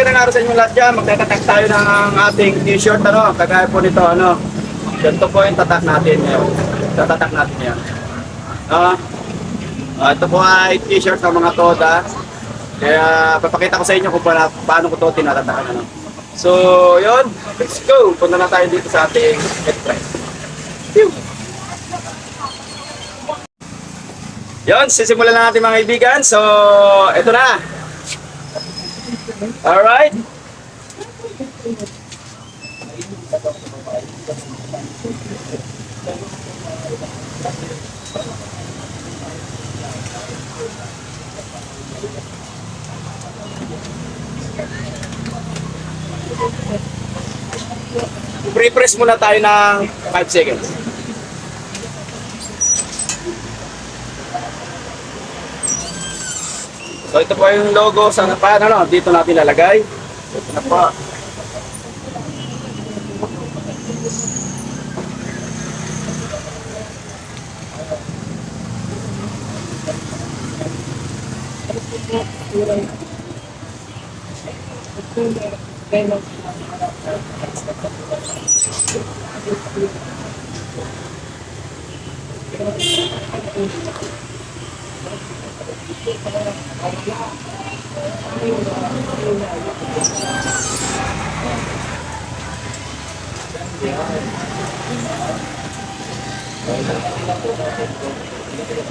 magandang araw sa inyo lahat dyan. Magtatatak tayo ng ating t-shirt, ano, kagaya po nito, ano. Ganito po yung tatak natin ngayon. Tatatak natin yan. Ah, ah, ito po ay t-shirt ng mga Toda. Kaya papakita ko sa inyo kung paano, paano ko to tinatatakan. Ano. So, yun. Let's go. Punta na tayo dito sa ating head press. Yun, sisimulan na natin mga kaibigan. So, ito na. Alright. Pre-press muna tayo ng 5 seconds. So ito po yung logo sa napan, ano, dito natin lalagay. Ito na po.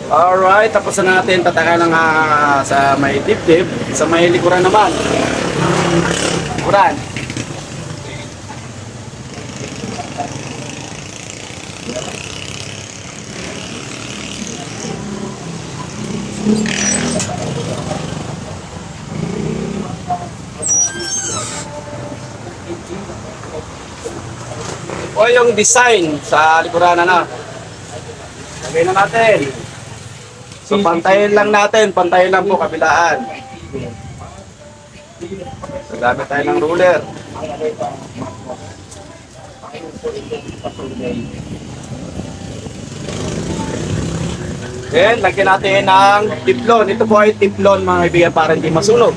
Alright, tapos na natin tatakan ng ah, sa may dibdib, sa may likuran naman. Likuran. O yung design sa likuran na. Lagay na natin. So pantayin lang natin, pantayin lang po kabilaan. So gamit tayo ng ruler. Then, lagyan natin ng tiplon. Ito po ay tiplon mga kaibigan para hindi masunog.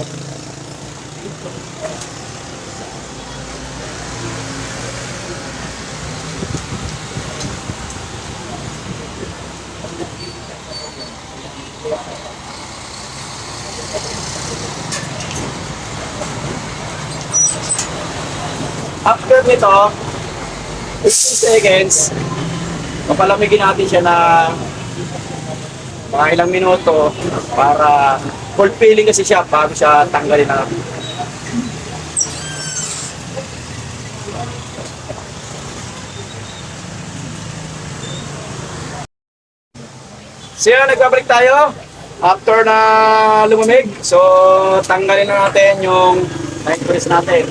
After nito, 15 seconds, papalamigin natin siya na mga ilang minuto para fulfilling kasi siya bago siya tanggalin na So yun, nagbabalik tayo after na lumamig. So tanggalin na natin yung night press natin.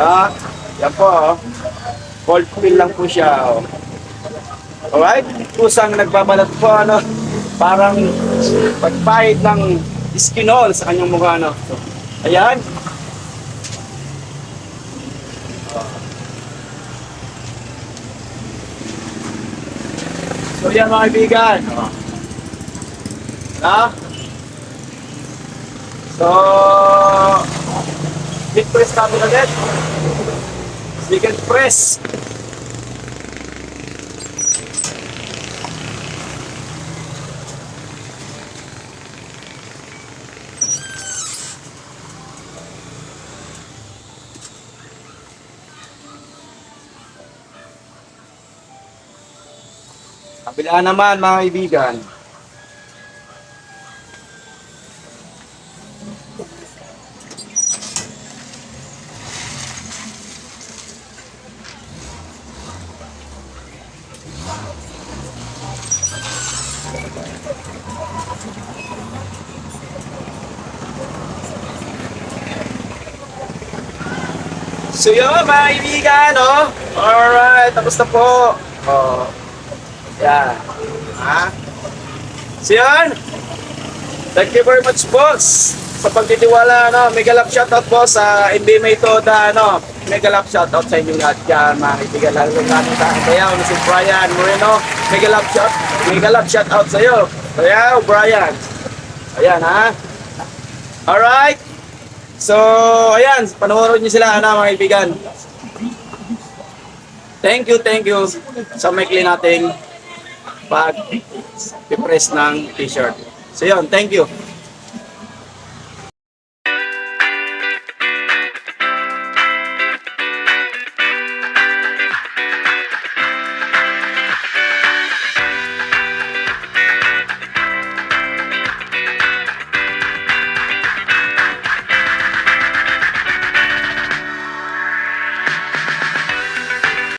Ah, yan po. Oh. Cold fill lang po siya. Oh. Alright? Pusang nagbabalat po, ano, parang pagpahid ng iskinol sa kanyang mukha, no? So, ayan. So, yan mga kaibigan. Ha? So, hit press natin ulit. Second press. Kabila naman mga kaibigan. So yun, mga kaibigan, no? Alright, tapos na po. Oh. Yan. Ha? So yun. Thank you very much, boss. Sa pagtitiwala, ano, mega love shoutout po sa MB May Toda, ano, mega love shoutout sa inyong lahat dyan, mga kaibigan, lalo natin sa Bayaw, na si Brian Moreno, mega love shout, mega love shoutout sa iyo. Bayaw, Brian. Ayan, ha? Alright. So, ayan, panoorin niyo sila, ano, mga kaibigan. Thank you, thank you sa maikli nating pag-press ng t-shirt. So yun, thank you.